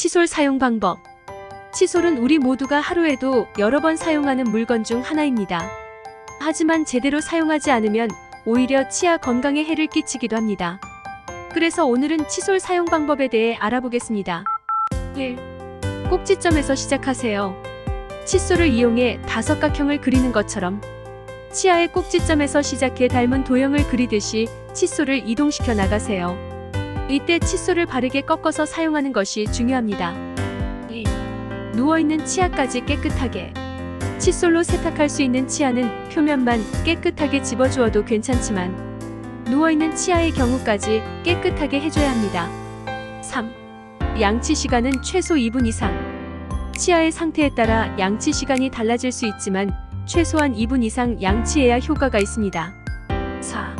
칫솔 사용 방법. 칫솔은 우리 모두가 하루에도 여러 번 사용하는 물건 중 하나입니다. 하지만 제대로 사용하지 않으면 오히려 치아 건강에 해를 끼치기도 합니다. 그래서 오늘은 칫솔 사용 방법에 대해 알아보겠습니다. 1. 꼭지점에서 시작하세요. 칫솔을 이용해 다섯각형을 그리는 것처럼 치아의 꼭지점에서 시작해 닮은 도형을 그리듯이 칫솔을 이동시켜 나가세요. 이때 칫솔을 바르게 꺾어서 사용하는 것이 중요합니다. 2. 누워있는 치아까지 깨끗하게. 칫솔로 세탁할 수 있는 치아는 표면만 깨끗하게 집어주어도 괜찮지만 누워있는 치아의 경우까지 깨끗하게 해줘야 합니다. 3. 양치 시간은 최소 2분 이상. 치아의 상태에 따라 양치 시간이 달라질 수 있지만 최소한 2분 이상 양치해야 효과가 있습니다. 4.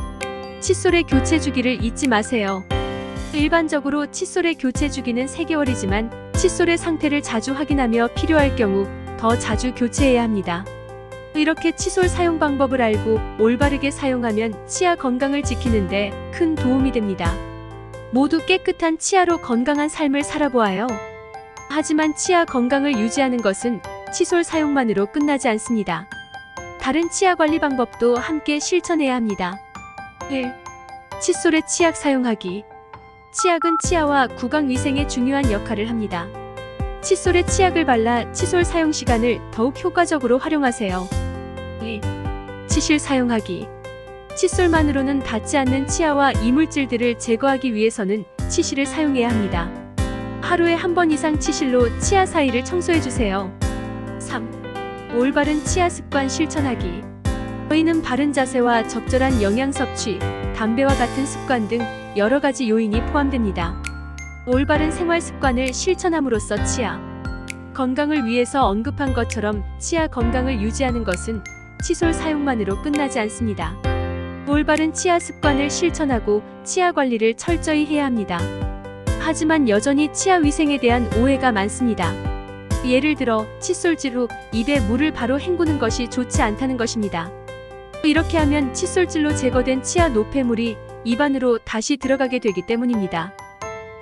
칫솔의 교체 주기를 잊지 마세요. 일반적으로 칫솔의 교체 주기는 3개월이지만 칫솔의 상태를 자주 확인하며 필요할 경우 더 자주 교체해야 합니다. 이렇게 칫솔 사용 방법을 알고 올바르게 사용하면 치아 건강을 지키는데 큰 도움이 됩니다. 모두 깨끗한 치아로 건강한 삶을 살아보아요. 하지만 치아 건강을 유지하는 것은 칫솔 사용만으로 끝나지 않습니다. 다른 치아 관리 방법도 함께 실천해야 합니다. 1. 칫솔의 치약 사용하기. 치약은 치아와 구강 위생에 중요한 역할을 합니다. 칫솔에 치약을 발라 칫솔 사용 시간을 더욱 효과적으로 활용하세요. 2. 치실 사용하기. 칫솔만으로는 닿지 않는 치아와 이물질들을 제거하기 위해서는 치실을 사용해야 합니다. 하루에 한 번 이상 치실로 치아 사이를 청소해 주세요. 3. 올바른 치아 습관 실천하기. 저희는 바른 자세와 적절한 영양 섭취, 담배와 같은 습관 등 여러 가지 요인이 포함됩니다. 올바른 생활 습관을 실천함으로써 치아 건강을 위해서 언급한 것처럼 치아 건강을 유지하는 것은 칫솔 사용만으로 끝나지 않습니다. 올바른 치아 습관을 실천하고 치아 관리를 철저히 해야 합니다. 하지만 여전히 치아 위생에 대한 오해가 많습니다. 예를 들어 칫솔질로 입에 물을 바로 헹구는 것이 좋지 않다는 것입니다. 이렇게 하면 칫솔질로 제거된 치아 노폐물이 입 안으로 다시 들어가게 되기 때문입니다.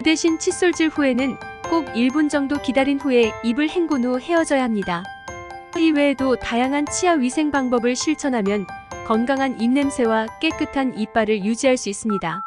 대신 칫솔질 후에는 꼭 1분 정도 기다린 후에 입을 헹군 후 헤어져야 합니다. 이 외에도 다양한 치아 위생 방법을 실천하면 건강한 입냄새와 깨끗한 이빨을 유지할 수 있습니다.